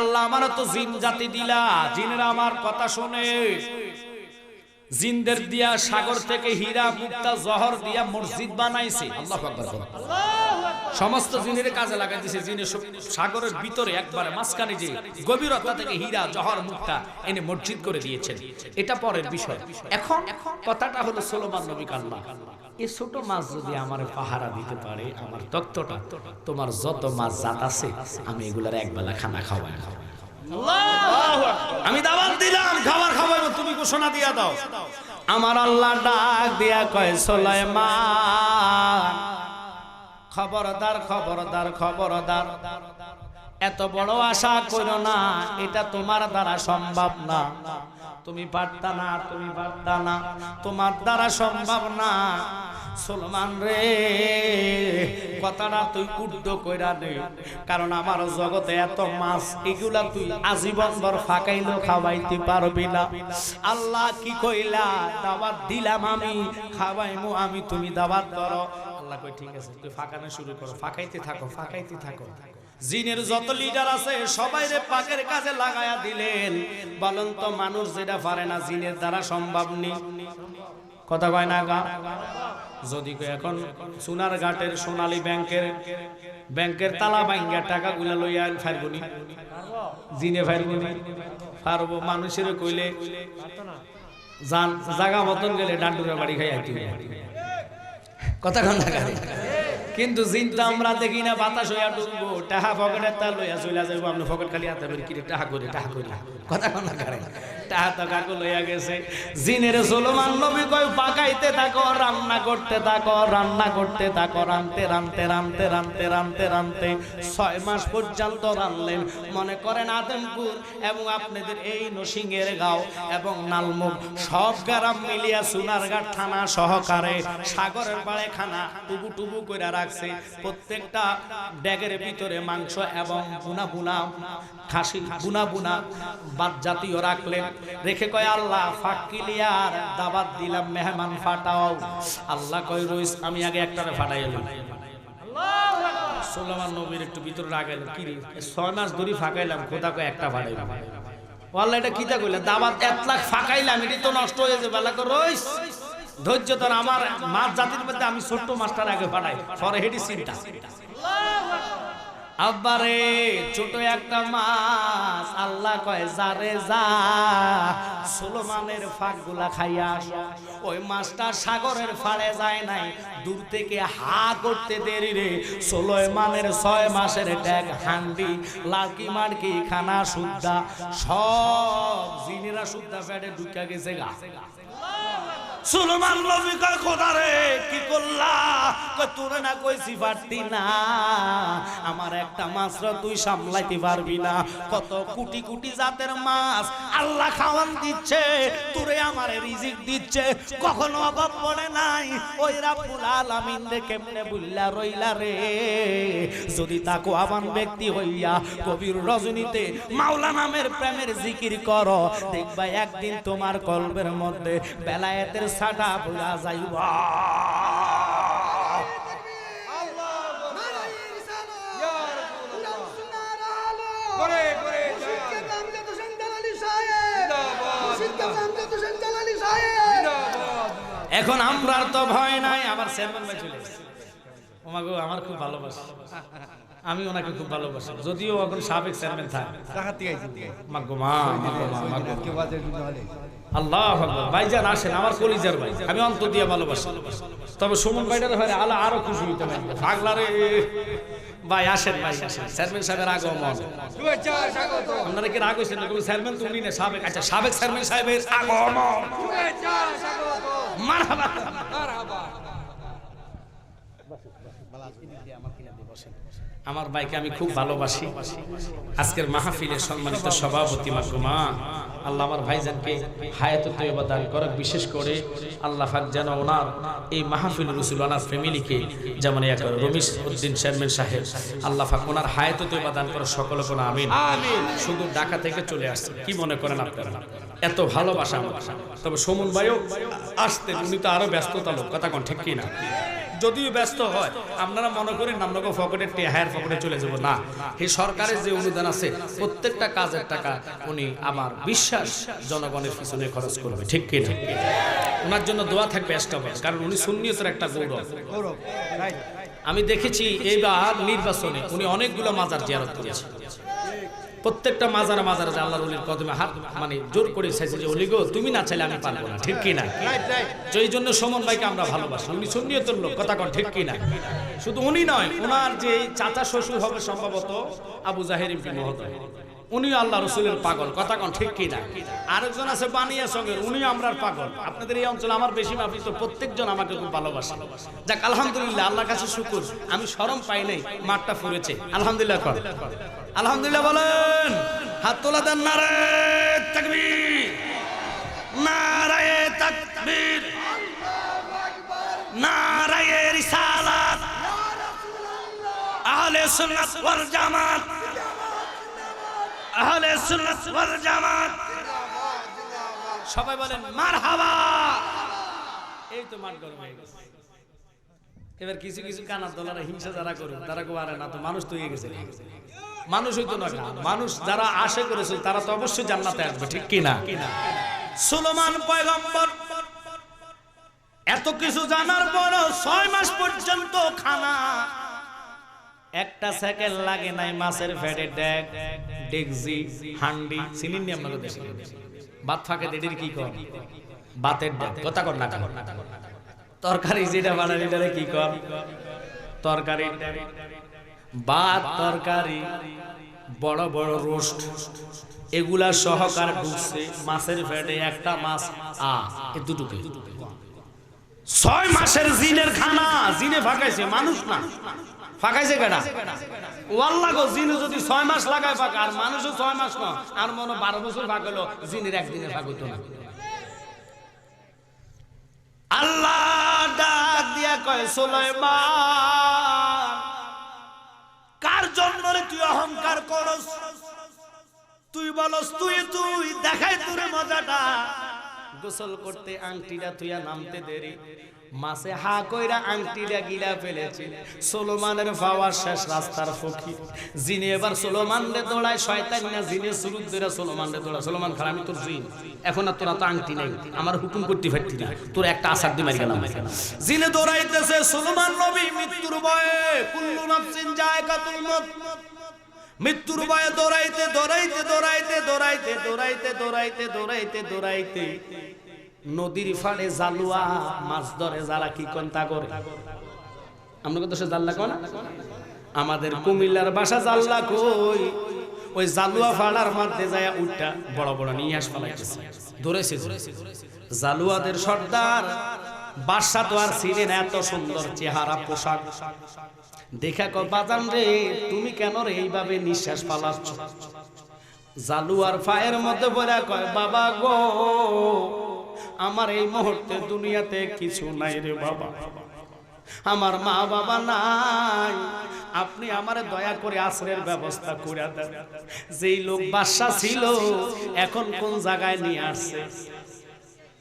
আল্লাহ আমার তো জিন জাতি দিলা, জিনেরা আমার কথা শোনে। জিনদের দিয়া সাগর থেকে হীরা, মুক্তা, জহর দিয়া মসজিদ বানাইছে। আল্লাহ। সমস্ত জিনের কাজে লাগাই দিছে, জিনে সাগরের ভিতরে একবারে মাঝখানে যে গভীরতা থেকে হীরা, জহর, মুক্তা এনে মসজিদ করে দিয়েছেন। এটা পরের বিষয়। এখন কথাটা হলো সোলোমান নবী কাল্লা এই ছোট মাছ যদি আমার পাহারা দিতে পারে আমার তত্ত্বটা তোমার যত মাছ জাত আছে আমি এগুলার একবেলা খানা খাওয়াই আমি দাওয়াত দিলাম খাবার খাওয়াবো তুমি ঘোষণা দিয়া দাও। আমার আল্লাহ ডাক দিয়া কয় সোলাইমান খবরদার খবরদার খবরদার। এত বড় আশা করো না এটা তোমার দ্বারা সম্ভব না। তুমি পারতা না তুমি পারতা না। তোমার দ্বারা সম্ভব না। সলমান রে, কথাটা তুই উর্ধ কইরা দে। কারণ আমার জগতে এত মাছ, এগুলা তুই আজীবন ভর ফাঁকাইলো খাওয়াইতে পারবি না। আল্লাহ কি কইলা, দাওয়াত দিলাম আমি, খাওয়াইমু আমি, তুমি দাওয়াত করো। আল্লাহ কই, ঠিক আছে, তুই ফাঁকানো শুরু করো, ফাঁকাইতে থাকো ফাঁকাইতে থাকো। জিনের যত লিডার আছে, সবাই রে পাকের কাজে লাগায়া দিলেন। বলেন তো মানুষ যেটা পারে না, জিনের দ্বারা সম্ভব নেই। কথা কয় না গা? যদি এখন সোনার ঘাটের সোনালী ব্যাংকের ব্যাংকের তালা ভাঙ্গা টাকা গুলা লইয়া আন ফারবুনি জিনে ফারবুনি পারব মানুষের কইলে জান জাগা মতন গেলে ডান্ডুরা বাড়ি খাই আইতে কথা কিন্তু জিনটা আমরা দেখি না বাতাস হইয়া ডুববো। টাহা পকেটের তাল লইয়া চলে যাব আপনি পকেট খালি হাতে বের কিরে টাহা করে টাহা করে। কথা কন না টাহা তো কাকু লইয়া গেছে। জিনের সোলমান নবী কই পাকাইতে থাকো রান্না করতে থাকো রান্না করতে থাকো রানতে রানতে রানতে রানতে রানতে রানতে। ছয় মাস পর্যন্ত রানলেন। মনে করেন আদমপুর এবং আপনাদের এই নসিংহের গাঁও এবং নালমুখ সব গ্রাম মিলিয়া সোনারঘাট থানা সহকারে সাগরের পাড়ে খানা টুবু টুবু করে রাখছে প্রত্যেকটা ড্যাগের ভিতরে মাংস এবং বুনা বুনা, খাসি বুনা বুনা বাদ জাতীয় রাখলেন। রেখে কয়, আল্লাহ ফাঁকিলিয়ার দাবাত দিলাম, মেহমান ফাটাও। আল্লাহ কয়, রইস, আমি আগে একটারে ফাটাই এলাম সোলামান নবীর একটু ভিতরে রাখাইল কি ছয় মাস ধরে ফাঁকাইলাম, খোদা কয় একটা ফাটাইলাম আল্লাহ এটা কিতা কইলা, দাবাত এক লাখ ফাঁকাইলাম এটি তো নষ্ট হয়ে যাবে। আল্লাহ রইস ধৈর্য ধর, আমার মাছ জাতির মধ্যে আমি ছোট্ট মাছটার আগে পাঠাই পরে হেডি চিন্তা আব্বারে ছোট একটা মাছ, আল্লাহ কয় যারে যা। সোলমানের ফাঁকগুলা খাইয়া ওই মাছটা সাগরের ফাড়ে যায় নাই। দূর থেকে হা করতে দেরি রে। সোলমানের ছয় মাসের ট্যাগ হান্ডি লাকি মার্কি খানা সুদ্ধা সব জিনেরা সুদ্ধা ফ্যাটে ঢুকা গেছে গা। সুলমান নবী কয়, খোদা রে, কি করলা? না না। আমার একটা মাছ তুই সামলাইতে পারবি না। কত জাতের মাছ আল্লাহ খাওয়ান দিচ্ছে আমার রিজিক দিচ্ছে। কখনো অভাব পড়ে নাই। রে কেমনে বুল্লা রইলা রে? যদি তাকো আবান ব্যক্তি হইয়া কবির রজনীতে মাওলা নামের প্রেমের জিকির করো, দেখবা একদিন তোমার কলবের মধ্যে বেলায়েতের সাটা পুরা যাইবা। এখন আমরা তো ভয় নাই আবার চেয়ারম্যান ভাই চলে আমার খুব ভালোবাসে। আমি ওনাকে খুব ভালোবাসি। যদিও এখন সাবেক চেয়ারম্যান থাকে। আল্লাহ ভাইজান আসেন আমার কলিজার ভাই। আমি অন্তর দিয়ে ভালোবাসি। তবে সুমন ভাইটার হয় আলো আরও খুশি হইতে পারি। পাগলারে ভাই আসেন ভাই আসেন। চেয়ারম্যান সাহেবের আগমন। আপনারা কি রাগ হয়েছেন চেয়ারম্যান তো উনি না সাবেক। আচ্ছা সাবেক চেয়ারম্যান সাহেবের আগমন। মারহাবা। আমার ভাইকে আমি খুব ভালোবাসি। আজকের মাহফিলের সম্মানিত সভাপতি মাকুমা আল্লাহ আমার ভাইজানকে হায়াত তৈবা দান করক বিশেষ করে আল্লাহ ফাক যেন ওনার এই মাহফিল রসুল ওনার ফ্যামিলিকে যেমন ইয়া করে। রমিস উদ্দিন চেয়ারম্যান সাহেব আল্লাহ ফাক ওনার হায়াত তৈবা দান করো সকলে কোনো আমিন। শুধু ঢাকা থেকে চলে আসছে কি মনে করেন আপনারা? এত ভালোবাসা আমার। তবে সুমন ভাইও আসতেন উনি তো আরও ব্যস্ততা লোক কথা কোন ঠিক কি না যদিও ব্যস্ত হয়, আপনারা মনে করেন আপনাকে ফকটের হায়ার ফকটে চলে যাব। না, এই সরকারের যে অনুদান আছে, প্রত্যেকটা কাজের টাকা উনি আমার বিশ্বাস জনগণের পিছনে খরচ করবে, ঠিক কি ঠিক ওনার জন্য দোয়া থাকবে এক্সট্রা কারণ উনি সুন্নিয়তের একটা গৌরব। আমি দেখেছি এইবার নির্বাচনে উনি অনেকগুলো মাজার জিয়ারত করেছে প্রত্যেকটা মাজার মাজার যে আল্লাহর অলির কদমে হাত মানে জোর করে চাইছে যে অলিগো তুমি না চাইলে আমি পারব না। ঠিক কি না রাইট রাইট তো এই জন্য সমন ভাইকে আমরা ভালোবাসি। উনি সুন্নিয়তের লোক, কথা কন, ঠিক কি না শুধু উনি নয় ওনার যে চাচা শ্বশুর হবে সম্ভবত আবু জাহের ইমপি মহোদয় উনি আল্লাহ রসুলের পাগল। কথা কন, ঠিক কি না? আরেকজন আছে বানিয়া সঙ্গে উনি আমরার পাগল। আপনাদের এই অঞ্চলে আমার বেশি মাফি তো প্রত্যেকজন আমাকে খুব ভালোবাসে। যাক, আলহামদুলিল্লাহ, আল্লাহর কাছে শুকুর। আমি শরম পাই নাই, মাঠটা ফুরেছে। আলহামদুলিল্লাহ কর আলহামদুলিল্লাহ বলেন, হাত তোলা দেন নারে তাকবীর। নারায়ে তাকবীর। নারায়ে রিসালাত। আহলে সুন্নাত ওয়াল জামাত। আহলে সুন্নাত ওয়াল জামাত। সবাই বলেন, মারহাবা! এই তো মাঠ গরম হয়ে গেছে। এবার কিছু কিছু কানার দলারা হিংসা যারা করবে তারা কেউ না তো, মানুষ তো হয়ে গেছে। মানুষ হইতো না মানুষ যারা আশা করেছে, তারা তো অবশ্যই জান্নাতে আসবে, ঠিক কি না? সুলমান পয়গম্বর, এত কিছু জানার পরও ছয় মাস পর্যন্ত খানা একটা সেকেন্ড লাগে নাই মাছের ফেটে ডেক ডেকজি হান্ডি চিনিন নি আপনাকে দেশে ভাত ফাঁকে দেডির কি কর? ভাতের ডেক কথা কর না কর তরকারি যেটা বানান এটারে কি কর? তরকারি। ভাত তরকারি, বড় বড় রোস্ট, এগুলা সহকার ঢুকছে মাছের ফেটে একটা মাছ, আ, এ দুটুকে। ছয় মাসের জিনের খানা, জিনে ফাঁকাইছে, মানুষ না। ফাঁকাইছে কেডা? ওয়াল্লা গো, জিনে যদি ছয় মাস লাগায় ফাঁকা, আর মানুষও ছয় মাস না, আর মনে বারো বছর ফাঁক হলো, জিনের একদিনে ফাঁক হইতো না। আল্লাহ ডাক দিয়া কয়, সুলাইমান, কার জন্য তুই অহংকার করস? তুই বলস, তুই তুই, দেখাই মজাটা। গোসল করতে আংটিটা তুইয়া নামতে দেরি। মাসে হা কইরা আংটিটা গিলা ফেলেছে। সোলোমানের পাওয়ার শেষ রাস্তার ফকি জিনে এবার সোলোমান রে দৌড়ায় শয়তান না জিনে শুরু ধরে সোলোমান রে দৌড়ায় সোলোমান খারাপ আমি তোর জিন। এখন আর তোরা তো আংটি নাই। আমার হুকুম করতে পারতি না। তোর একটা আসার দিয়ে মারি গেলাম জিনে দৌড়াইতেছে, সোলোমান নবী মৃত্যুর ভয়ে কুল্লু নাফসিন জায়গাতুল মত মৃত্যুর ভয়ে দৌড়াইতে দৌড়াইতে দৌড়াইতে দৌড়াইতে দৌড়াইতে দৌড়াইতে দৌড়াইতে দৌড়াইতে। নদীর ফাড়ে জালুয়া, মাছ ধরে, যারা কি কন্তা করে। আমরা কত সে জাল্লা কোন আমাদের কুমিল্লার বাসা জাল্লা কই? ওই জালুয়া ফাড়ার মধ্যে যায় উঠটা বড় বড় নিয়ে আস ফলাইতেছে। ধরেছে জালুয়াদের সর্দার বাসা তো আর ছিলেন এত সুন্দর চেহারা, পোশাক। দেখা কর, বাজান রে, তুমি কেন রে এইভাবে নিঃশ্বাস পালাচ্ছ জালু আর ফায়ের মধ্যে বলে কয়, বাবা গো, আমার এই মুহূর্তে দুনিয়াতে কিছু নাই রে বাবা। আমার মা বাবা নাই। আপনি আমারে দয়া করে আশ্রয়ের ব্যবস্থা করে দেন। যেই লোক বাদশা ছিল, এখন কোন জায়গায় নিয়ে আসছে?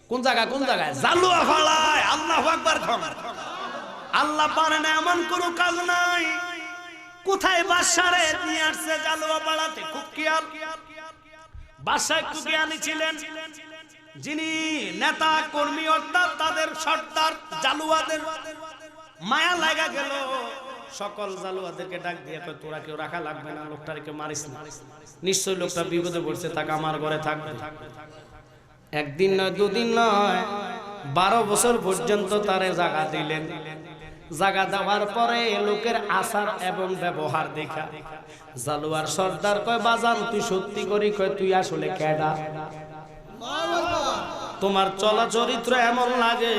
কোন জায়গায় কোন জায়গায়? জালুয়া ফালায়, আল্লাহ আকবার খন আল্লাহ পারে না, এমন কোনো কাজ নাই। কোথায় বাদশারে নিয়ে আসছে জালুয়া পাড়াতে? খুব খেয়াল। একটু জ্ঞানী ছিলেন। যিনি নেতা, কর্মী, অর্থাৎ তাদের সর্দার, জালুয়াদের মায়া লাগা গেল। সকল জালুয়াদেরকে ডাক দিয়ে তোরা কেউ রাখা লাগবে না, লোকটারে কেউ মারিস না। নিশ্চয়ই লোকটা বিপদে পড়ছে তাকে আমার ঘরে থাকবে। একদিন নয়, দুদিন নয়, বারো বছর পর্যন্ত তারে জায়গা দিলেন। জায়গা দেওয়ার পরে লোকের আচার এবং ব্যবহার দেখা। জালুয়ার সর্দার কয়, বাজান, তুই সত্যি করি কয়, তুই আসলে কেডা? তোমার চলা চরিত্র এমন লাগে,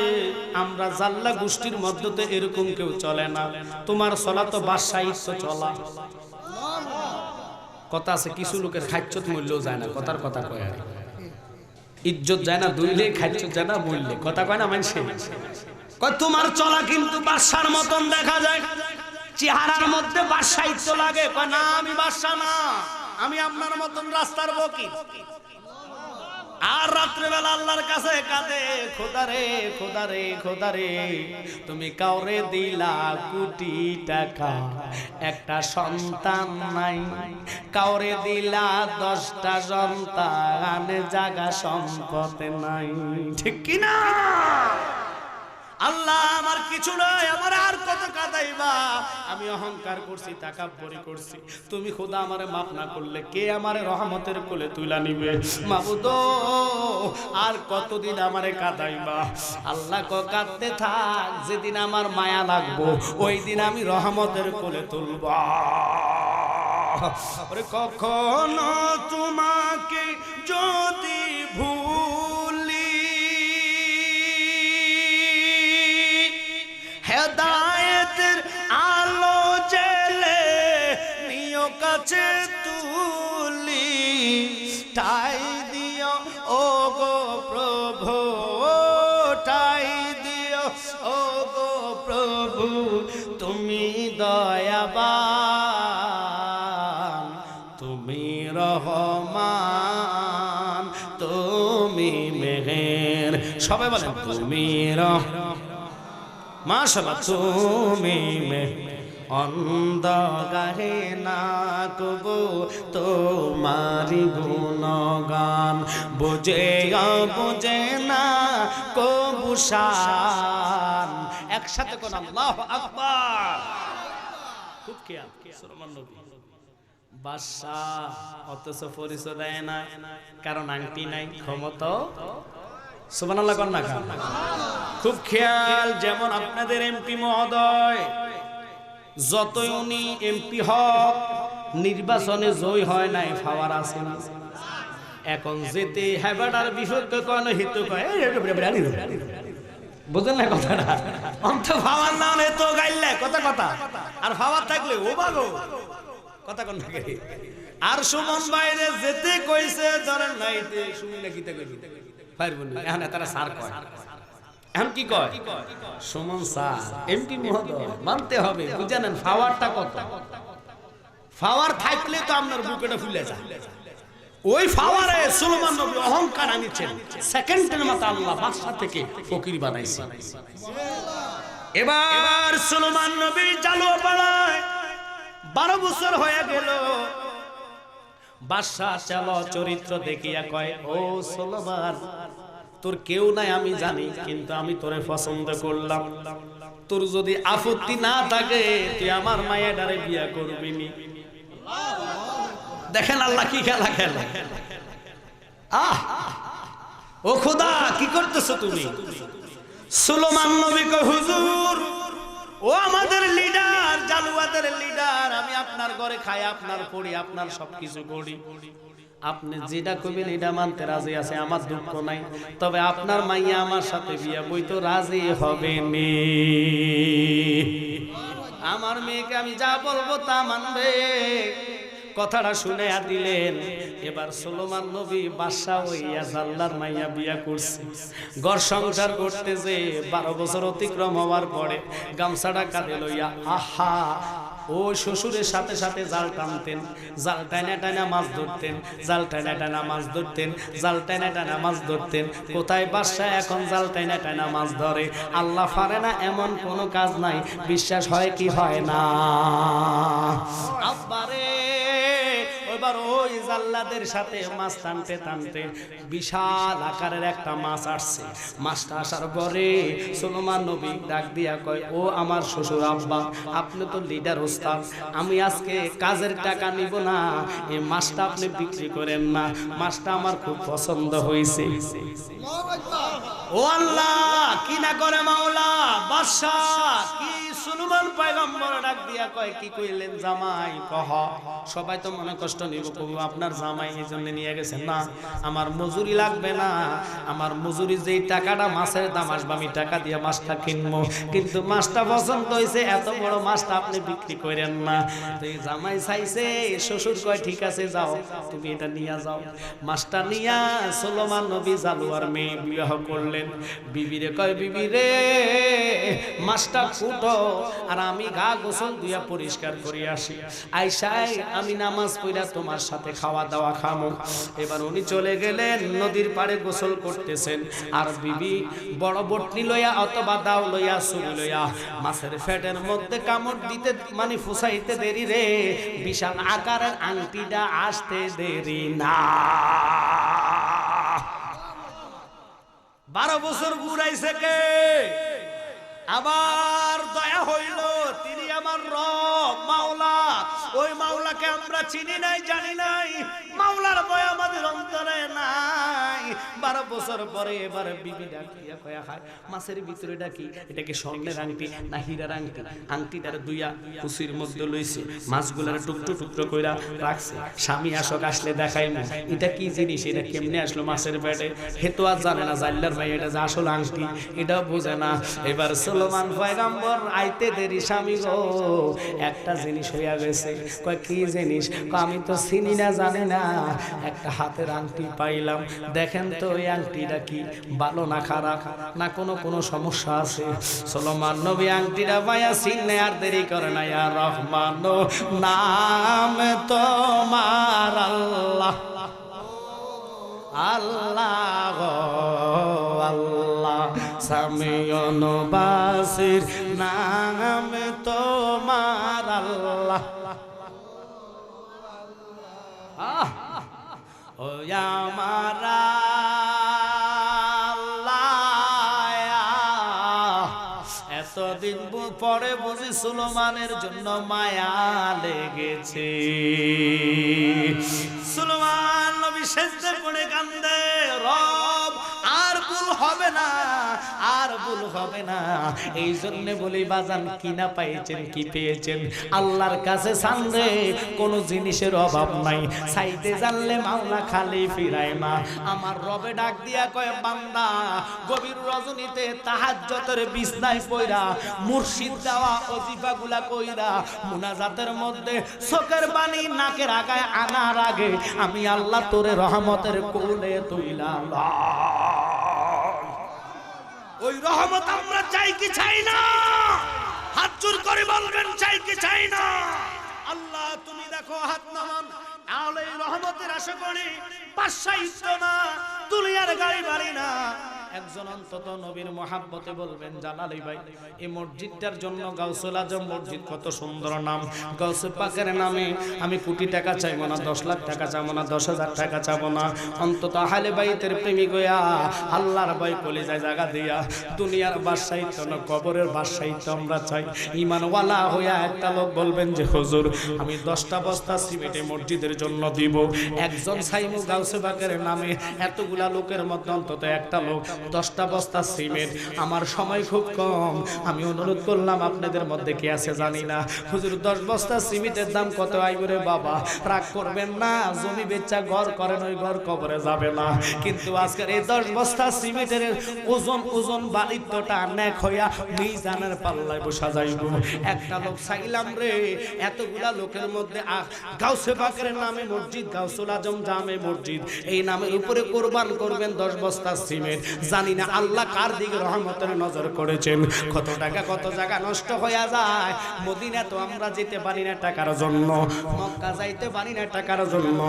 আমরা জাল্লা গোষ্ঠীর মধ্যে তো এরকম কেউ চলে না। তোমার চলা তো বাসায়িত্ব চলা। কথা আছে, কিছু লোকের খাচ্ছত মূল্য যায় না, কথার কথা কয় আর। ইজ্জত যায় না দুইলে খাচ্ছ যায় না মূল্যে কথা কয় না মানুষে কয় তোমার চলা কিন্তু বাদশার মতন দেখা যায়। চেহারার মধ্যে বাদশাহিত্য লাগে। না, আমি বাদশা না। আমি আপনার মতন রাস্তার বকি আর রাত্রেবেলা আল্লাহর কাছে কাঁদে খোদারে খোদারে খোদারে তুমি কাউরে দিলা কোটি টাকা। একটা সন্তান নাই। কাউরে দিলা দশটা সন্তান। জাগা সম্পদ নাই। ঠিক কি না আল্লাহ আমার কিছু নয়, আমার আর কত কাদাইবা আমি অহংকার করছি, তাকাব্বরি করছি। তুমি খোদা আমারে মাফ না করলে কে আমারে রহমতের কোলে তুলা নিবে? মাবুদ, আর কতদিন আমারে কাদাইবা আল্লাহ ক কাঁদতে থাক, যেদিন আমার মায়া লাগবো ওই দিন আমি রহমতের কোলে তুলবা। কখনো তোমাকে যদি ঠাই দিও ও গো প্রভু ঠাই দিও ও গো প্রভু, তুমি দয়াবান, তুমি রহমান, তুমি মেহের, সবাই বলেন, তুমি রহ মাশাআল্লাহ, তুমি মে অন্ধ গাহে না কবু তোমারি গুণগান। বুঝে বুঝে না কবু শান। একসাথে কোন আল্লাহ আকবার। খুব খেয়াল। বাদশাহ অথচ পরিচয় দেয় না, কারণ আংটি নাই, ক্ষমতা। সুবহানাল্লাহ কর না খান। খুব খেয়াল, যেমন আপনাদের এমপি মহোদয় যতই উনি এমপি হক, নির্বাচনে জয় হয় নাই ফাওয়ার আছে না। এখন যেতে হ্যাবাটার বিপক্ষে কোন হিত কয় না কথাটা? অন্ত ফাওয়ার না তো গাইলে, কথা কথা। আর ফাওয়ার থাকলে, ও বাগো কথা কোন থাকে আর সুমন বাইরে যেতে কইছে, ধরেন নাইতে শুনি না কিতে কইবি? পারব না এখন তারা সার কয়। এখন কি কয়? সুমন স্যার এমপি মহোদয় মানতে হবে বুঝানেন কত? থাকলে তো আপনার বুকেটা ফুলে যায়। ওই সুলেমান নবী অহংকার আনিছেন সেকেন্ডের মতো আল্লাহ বাদশা থেকে ফকির বানাইছে। এবার সুলেমান নবী জালো পাড়ায় বারো বছর হয়ে গেল। বাদশা চালো চরিত্র দেখিয়া কয় ও সুলেমান তোর কেউ নাই, আমি জানি, কিন্তু আমি তোরে পছন্দ করলাম। তোর যদি আপত্তি না থাকে, তুই আমার মায়ের বিয়া করবি দেখেন আল্লাহ কি খেলা খেলা। আহ! ও খোদা, কি করতেছ তুমি? সুলেমান নবী হুজুর, ও আমাদের লিডার জালুয়াদের লিডার আমি আপনার ঘরে খাই, আপনার পড়ি, আপনার সবকিছু করি। আপনি যেটা কবেন এটা মানতে রাজি আছে আমার দুঃখ নাই। তবে আপনার মাইয়া আমার সাথে বিয়া বই তো রাজি হবে নি। আমার মেয়েকে আমি যা বলব তা মানবে। কথাটা শুনে দিলেন। এবার সোলোমান নবী বাদশাহ হইয়া জাল্লার মাইয়া বিয়া করছে। ঘর সংসার করতে যে বারো বছর অতিক্রম হওয়ার পরে গামছাটা কাঁধে লইয়া আহা ও শ্বশুরের সাথে সাথে জাল টানতেন। জাল টাইনা টাইনা মাছ ধরতেন, জাল টাইনা টাইনা মাছ ধরতেন, জাল টাইনা টাইনা মাছ ধরতেন। কোথায় বাদশাহ এখন জাল টাইনা টাইনা মাছ ধরে? আল্লাহ ফারে না এমন কোনো কাজ নাই। বিশ্বাস হয় কি হয় না? আব্বারে এবার ওই জাল্লাদের সাথে মাছ টানতে টানতে বিশাল আকারের একটা মাছ আসছে। মাছটা আসার পরে সুলমান নবী ডাক দিয়া কয়, ও আমার শ্বশুর আব্বা, আপনি তো লিডার ওস্তাদ আমি আজকে কাজের টাকা নিব না, এই মাছটা আপনি বিক্রি করেন না। মাছটা আমার খুব পছন্দ হয়েছে। ও আল্লাহ, কি না করে মাওলা, বাদশাহ, কি সুলমান পয়গম্বর ডাক দিয়া কয়, কি কইলেন জামাই, কহ? সবাই তো মনে কষ্ট নিব কবু আপনার জামাই এই জন্য নিয়ে গেছেন না আমার মজুরি লাগবে না আমার মজুরি যেই টাকাটা মাছের দাম আসবে আমি টাকা দিয়ে মাছটা কিনবো। কিন্তু মাছটা পছন্দ হয়েছে এত বড় মাছটা আপনি বিক্রি করেন না। তো এই জামাই চাইছে শ্বশুর কয় ঠিক আছে যাও তুমি এটা নিয়ে যাও। মাছটা নিয়া সোলোমান নবী জালুয়ার মেয়ে বিবাহ করলেন। বিবিরে কয় বিবিরে মাছটা ফুটো আর আমি গা গোসল দিয়া পরিষ্কার করে আসি। আইসাই আমি নামাজ পড়া তোমার সাথে খাওয়া দাওয়া খামো। এবার উনি চলে গেলেন, নদীর পাড়ে গোসল করতেছেন। আর বিবি বড় বটনি লইয়া অথবা দাও লইয়া সুরি লইয়া মাছের ফ্যাটের মধ্যে কামড় দিতে মানে ফুসাইতে দেরি রে। বিশাল আকারের আংটিটা আসতে দেরি না। বারো বছর ঘুরাইছে কে? আবার দয়া হইল, তিনি আমার রব, মাওলা। ওই মাওলাকে আমরা চিনি নাই, জানি নাই। মাওলার দয়া আমাদের অন্তরে নাই। বারো বছর পরে এবার বিবি ডাকিয়া কয়া খায় মাছের ভিতরে ডাকি এটা কি স্বর্ণের আংটি না হীরার আংটি? আংটিটার দুইয়া কুচির মধ্যে লইছে, মাছগুলার টুকরো টুকরো কইরা রাখছে। স্বামী আসক আসলে দেখাই না এটা কি জিনিস? এটা কেমনে আসলো মাছের পেটে? হে তো আর জানে না, জাল্লার ভাই, এটা যে আসল আংটি, এটাও বোঝে না। এবার সুলেমান পয়গাম্বর আইতে দেরি, স্বামী গো, একটা জিনিস হইয়া গেছে। কয়, কি জিনিস? আমি তো চিনি না, জানি না। একটা হাতের আংটি পাইলাম। দেখেন তো ওই আংটিটা কি? ভালো না খারাপ? না কোনো কোনো সমস্যা আছে? আংটিটা চিনে আর দেরি করে না রহমান নাম তোমার আল্লাহ। আল্লাহ আল্লাহ। সামিয়ন বাসির নাম তোমার আল্লাহ। এতদিন পরে বুঝি সুলমানের জন্য মায়া লেগেছে। সুলমান হবে না, আর ভুল হবে না। এই জন্য বলি, বাজান কি না পাইছেন, কি পেয়েছেন? আল্লাহর কাছে সান্দে কোনো জিনিসের অভাব নাই। সাইতে জানলে মাওলা খালি ফিরায় না আমার রবে ডাক দিয়া কয়, বান্দা, গভীর রজনীতে তাহাজ্জতের বিছনায় পইরা, মুর্শিদ দেওয়া অজিফা গুলা কইরা, মুনাজাতের মধ্যে চোখের পানি নাকের আগায় আনার আগে আমি আল্লাহ তোরে রহমতের কোলে তুইলাম। ওই রহমত আমরা চাই কি চাই না? হাত জোর করে বলবেন, চাই কি চাই না? আল্লাহ, তুমি দেখো হাত নামান। তাহলে রহমতের আশা করে পাশাইত না, দুনিয়ার গাড়ি বাড়ি না। একজন অন্তত নবীর মহাব্বতে বলবেন জালালি ভাই, এই মসজিদটার জন্য গাউসুল আজম মসজিদ কত সুন্দর নাম। গাউসুল পাকের নামে আমি কোটি টাকা চাইব না, দশ লাখ টাকা চাবো না, দশ হাজার টাকা চাবো না। অন্তত আহলে বাইতের প্রেমিক আল্লাহর বই কলে যায় জায়গা দিয়া, দুনিয়ার বাদশাহিত্য না, কবরের বাদশাহিত্য আমরা চাই। ইমানওয়ালা হইয়া একটা লোক বলবেন যে, হুজুর, আমি দশটা বস্তা সিমেন্টে মসজিদের জন্য দিব। একজন সাইমু গাউসে বাকের নামে এতগুলা লোকের মধ্যে অন্তত একটা লোক দশটা বস্তা সিমেন্ট। আমার সময় খুব কম। আমি অনুরোধ করলাম, আপনাদের মধ্যে কে আছে জানি না। হুজুর, দশ বস্তা সিমেন্টের দাম কত? আইবরে বাবা, রাগ করবেন না, জমি বেচা ঘর করেন, ওই ঘর কবরে যাবে না। কিন্তু আজকের এই দশ বস্তা সিমেন্টের ওজন ওজন বালিত্যটা নেক হইয়া মিজানের পাল্লায় বসা যাইব। একটা লোক চাইলাম রে, এতগুলা লোকের মধ্যে গাউসে বাকের নামে মসজিদ, গাউসুল আজম জামে মসজিদ। এই নামের উপরে কোরবান করবেন দশ বস্তা সিমেন্ট। জানি না, আল্লাহ কার দিকে রহমতের নজর করেছেন। কত টাকা, কত জায়গা নষ্ট হয়ে যায়। মদিনা তো আমরা যেতে পারি না টাকার জন্য। মক্কা যাইতে পারি না টাকার জন্য।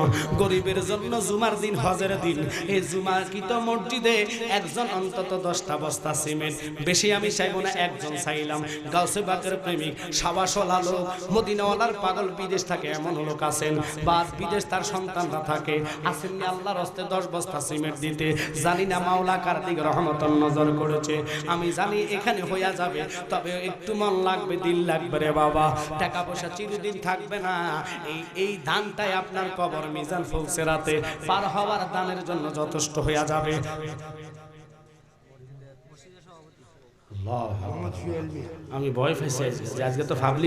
গরিবের জন্য জুমার দিন, হজের দিন। এই জুমার কিত মসজিদে একজন অন্তত দশটা বস্তা সিমেন্ট। বেশি আমি চাইব না, একজন চাইলাম। গাউসে বাকের প্রেমিক, সাবাসলা লোক। মদিনাওয়ালার পাগল বিদেশ থাকে, এমন লোক আছেন। বা বিদেশ তার সন্তানরা থাকে। আসেননি আল্লাহর হস্তে দশ বস্তা সিমেন্ট দিতে। জানি না মাওলা কার দিকে রহমতন নজর করেছে। আমি জানি এখানে হইয়া যাবে তবে একটু মন লাগবে দিল লাগবে রে বাবা। টাকা পয়সা চিরদিন থাকবে না। এই এই দানটাই আপনার কবর মিজান ফুলসেরাতে পার হওয়ার দানের জন্য যথেষ্ট হইয়া যাবে। আমি ভয় ফেসে আজকে তো পাবলিক